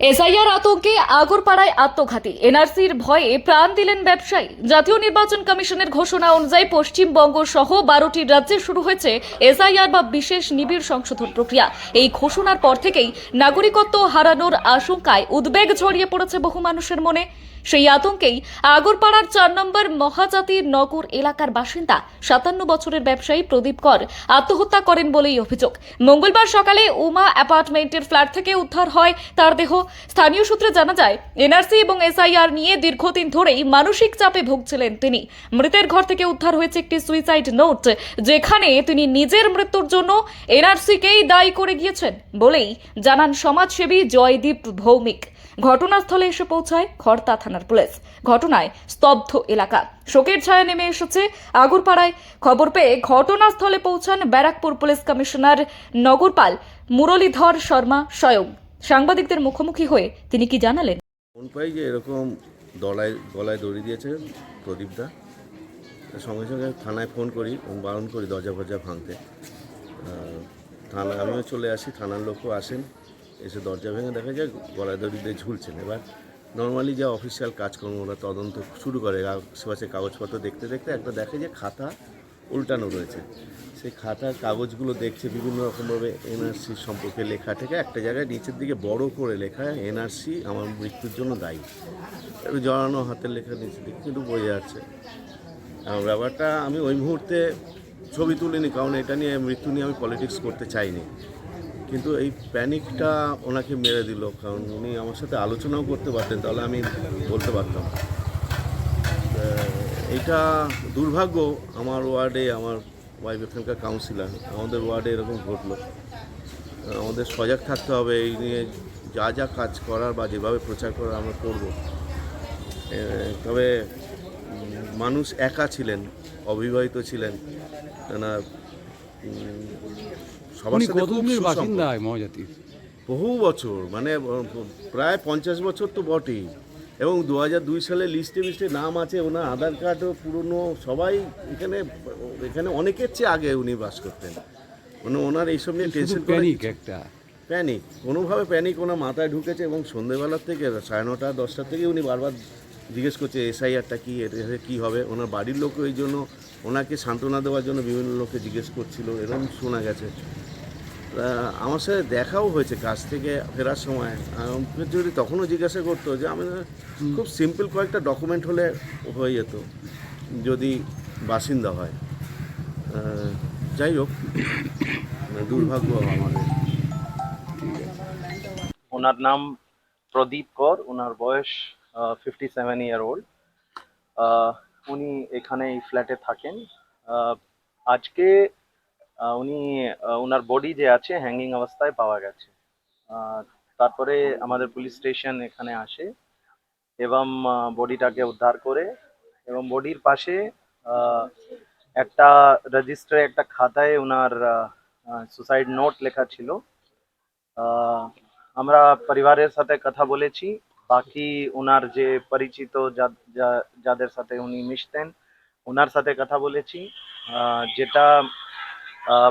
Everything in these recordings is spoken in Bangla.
এসআইআর আতঙ্কে আগরপাড়ায় আত্মঘাতী। এনআরসির ভয়ে প্রাণ দিলেন ব্যবসায়ী। জাতীয় নির্বাচন কমিশনের ঘোষণা অনুযায়ী পশ্চিমবঙ্গ সহ বারোটি রাজ্যে শুরু হয়েছে এসআইআর বা বিশেষ নিবিড় সংশোধন প্রক্রিয়া। এই ঘোষণার পর থেকেই নাগরিকত্ব হারানোর আশঙ্কায় উদ্বেগ ছড়িয়ে পড়েছে বহু মানুষের মনে। সেই আতঙ্কেই আগরপাড়ার চার নম্বর মহাজাতির নগর এলাকার বাসিন্দা, সাতান্ন বছরের ব্যবসায়ী প্রদীপ কর, আত্মহত্যা করেন বলেই অভিযোগ। মঙ্গলবার সকালে উমা অ্যাপার্টমেন্টের ফ্ল্যাট থেকে উদ্ধার হয় তার দেহ। স্থানীয় সূত্রে জানা যায় এনআরসি এবং এসআইআর নিয়ে দীর্ঘদিন ধরেই মানসিক চাপে ভুগছিলেন তিনি। মৃতের ঘর থেকে উদ্ধার হয়েছে একটি সুইসাইড নোট যেখানে তিনি নিজের মৃত্যুর জন্য এনআরসিকেই দায়ী করে গিয়েছেন বলেই জানান সমাজসেবী জয়দীপ ভৌমিক। ঘটনাস্থলে এসে পৌঁছায় খড়তা থানার পুলিশ। ঘটনায় স্তব্ধ এলাকা। শোকের ছায়া নেমে এসেছে আগরপাড়ায়। খবর পেয়ে ঘটনাস্থলে পৌঁছান ব্যারাকপুর পুলিশ কমিশনার নগরপাল মুরলীধর শর্মা স্বয়ং। সাংবাদিকদের মুখোমুখি হয়ে তিনি কি জানালেন? ফোন পাই যে এরকম দলায়, গলায় দড়ি দিয়েছে প্রদীপদা সঙ্গে সঙ্গে থানায় ফোন করি বারণ করি দরজা ফরজা ভাঙতে। থানা আমিও চলে আসি, থানার লোকও আসেন, এসে দরজা ভেঙে দেখা যায় গলায় দড়ি দিয়ে ঝুলছেন। এবার নর্মালি যা অফিসিয়াল কাজকর্ম, ওরা তদন্ত শুরু করে। আশেপাশে কাগজপত্র দেখতে দেখতে একটা দেখে যে খাতা উল্টানো রয়েছে। সেই খাতার কাগজগুলো দেখছে বিভিন্ন রকমভাবে এনআরসি সম্পর্কে লেখা থেকে একটা জায়গায় নিচের দিকে বড় করে লেখা এনআরসি আমার মৃত্যুর জন্য দায়ী। জড়ানো হাতের লেখা নিচের দিকে কিন্তু বোঝা যাচ্ছে। ব্যাপারটা আমি ওই মুহূর্তে ছবি তুলিনি কারণ এটা নিয়ে মৃত্যু নিয়ে আমি পলিটিক্স করতে চাইনি। কিন্তু এই প্যানিকটা ওনাকে মেরে দিল কারণ উনি আমার সাথে আলোচনাও করতে পারতেন, তাহলে আমি বলতে পারতাম। এটা দুর্ভাগ্য আমার ওয়ার্ডে আমার ওয়াইফ এখানকার কাউন্সিলর আমাদের ওয়ার্ডে এরকম ঘটলো। আমাদের সজাগ থাকতে হবে এই নিয়ে যা যা কাজ করার বা যেভাবে প্রচার করার আমরা করব। তবে মানুষ একা ছিলেন অবিবাহিত ছিলেন। তেনার সবার সাথে বহু বছর মানে প্রায় পঞ্চাশ বছর তো বটেই। এবং দু হাজার দুই সালে লিস্টে মিস্টে নাম আছে ওনার আধার কার্ডও পুরনো সবাই এখানে এখানে অনেকের চেয়ে আগে উনি বাস করতেন। মানে ওনার এইসব নিয়ে টেনশন প্যানিক একটা। প্যানিক কোনোভাবে প্যানিক ওনার মাথায় ঢুকেছে এবং সন্ধেবেলার থেকে সাড়ে নটা দশটার থেকে উনি বারবার জিজ্ঞেস করছে এসআইআরটা কী? এটা কী হবে? ওনার বাড়ির লোকও এই জন্য ওনাকে সান্ত্বনা দেওয়ার জন্য বিভিন্ন লোককে জিজ্ঞেস করছিল এরকম শোনা গেছে। আমার সাথে দেখাও হয়েছে কাজ থেকে ফেরার সময়। যদি তখনও জিজ্ঞাসা করতো যে আমি খুব সিম্পল কয়েকটা ডকুমেন্ট হলে হয়ে যেত, যদি বাসিন্দা হয়। যাই হোক, দুর্ভাগ্য আমাদের। ওনার নাম প্রদীপ কর, ওনার বয়স ফিফটি সেভেন ইয়ার ওল্ড উনি এখানে এই ফ্ল্যাটে থাকেন। আজকে উনি ওনার বডি যে আছে হ্যাঙ্গিং অবস্থায় পাওয়া গেছে। তারপরে আমাদের পুলিশ স্টেশন এখানে আসে এবং বডিটাকে উদ্ধার করে এবং বডির পাশে একটা রেজিস্টারে একটা খাতায় ওনার সুসাইড নোট লেখা ছিল। আমরা পরিবারের সাথে কথা বলেছি। বাকি ওনার যে পরিচিত যাদের সাথে উনি মিশতেন ওনার সাথে কথা বলেছি। যেটা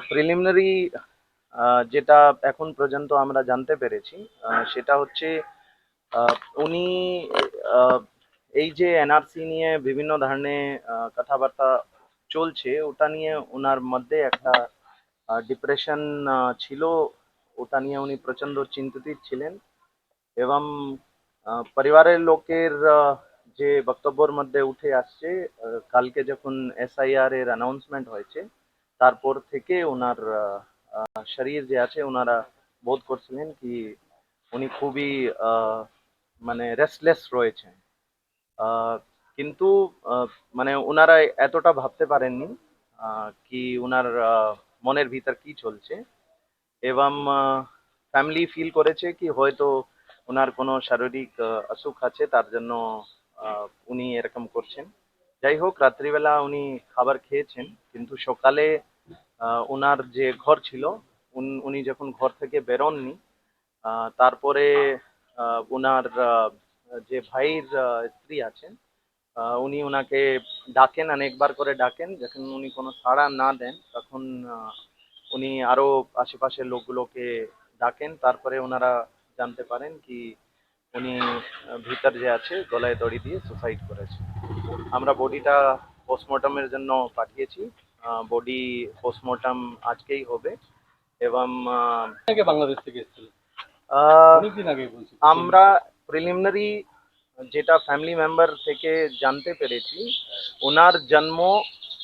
প্রিলিমিনারি যেটা এখন পর্যন্ত আমরা জানতে পেরেছি সেটা হচ্ছে উনি এই যে এনআরসি নিয়ে বিভিন্ন ধরনের কথাবার্তা চলছে, ওটা নিয়ে ওনার মধ্যে একটা ডিপ্রেশন ছিল, ওটা নিয়ে উনি প্রচণ্ড চিন্তিত ছিলেন এবং পরিবারের লোকের যে বক্তব্যর মধ্যে উঠে আসছে কালকে যখন এসআইআর এর অ্যানাউন্সমেন্ট হয়েছে তারপর থেকে ওনার শরীর যে আছে ওনারা বোধ করছিলেন কি উনি খুবই মানে রেস্টলেস রয়েছে কিন্তু মানে ওনারা এতটা ভাবতে পারেননি কি ওনার মনের ভিতর কি চলছে। এবং ফ্যামিলি ফিল করেছে কি হয়তো ওনার কোনো শারীরিক অসুখ আছে, তার জন্য উনি এরকম করছেন। যাই হোক, রাত্রিবেলা উনি খাবার খেয়েছেন, কিন্তু সকালে ওনার যে ঘর ছিল, উন- যখন ঘর থেকে বেরোননি তারপরে ওনার যে ভাইয়ের স্ত্রী আছেন উনি ওনাকে ডাকেন, অনেকবার করে ডাকেন, যখন উনি কোনো সাড়া না দেন, তখন উনি আরও আশেপাশের লোকগুলোকে ডাকেন, তারপরে ওনারা জানতে পারেন কি উনি ভিতর যে আছে, গলায় দড়ি দিয়ে সুসাইড করেছে। আমরা বডিটা পোস্টমর্টমের জন্য পাঠিয়েছি। বডি পোস্টমর্টম আজকেই হবে এবং আগে বাংলাদেশ থেকে এসেছিল? অনেকদিন আগে বলছি। আমরা প্রিলিমিনারি যেটা ফ্যামিলি মেম্বার থেকে জানতে পেরেছি ওনার জন্ম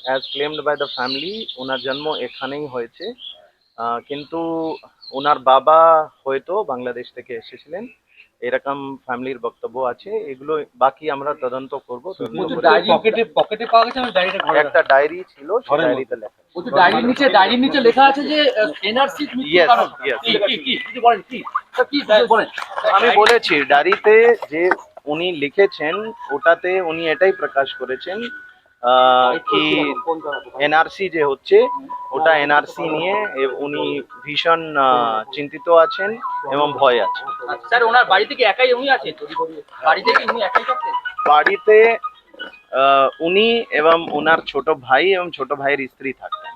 as claimed by the family ওনার জন্ম এখানেই হয়েছে। কিন্তু ওনার বাবা হয়তো বাংলাদেশ থেকে এসেছিলেন। এরকম ফ্যামিলির বক্তব্য আছে এগুলো বাকি আমরা তদন্ত করব। পকেটে পাওয়া গেছে একটা ডায়েরি ছিল সেই ডায়েরিতে লেখা ডায়েরির নিচে ডায়েরির নিচে লেখা আছে যে এনআরসি আমি বলেছি ডায়েরিতে যে উনি লিখেছেন ওটাতে উনি এটাই প্রকাশ করেছেন কি এনআরসি যে হচ্ছে ওটা এনআরসি নিয়ে উনি ভীষণ আহ, চিন্তিত আছেন এবং ভয় আছে। স্যার ওনার বাড়িতে কি একাই উনি আছেন? বাড়িতে কি উনি একাই থাকতেন? বাড়িতে আহ, উনি এবং ওনার ছোট ভাই এবং ছোট ভাইয়ের স্ত্রী থাকতেন।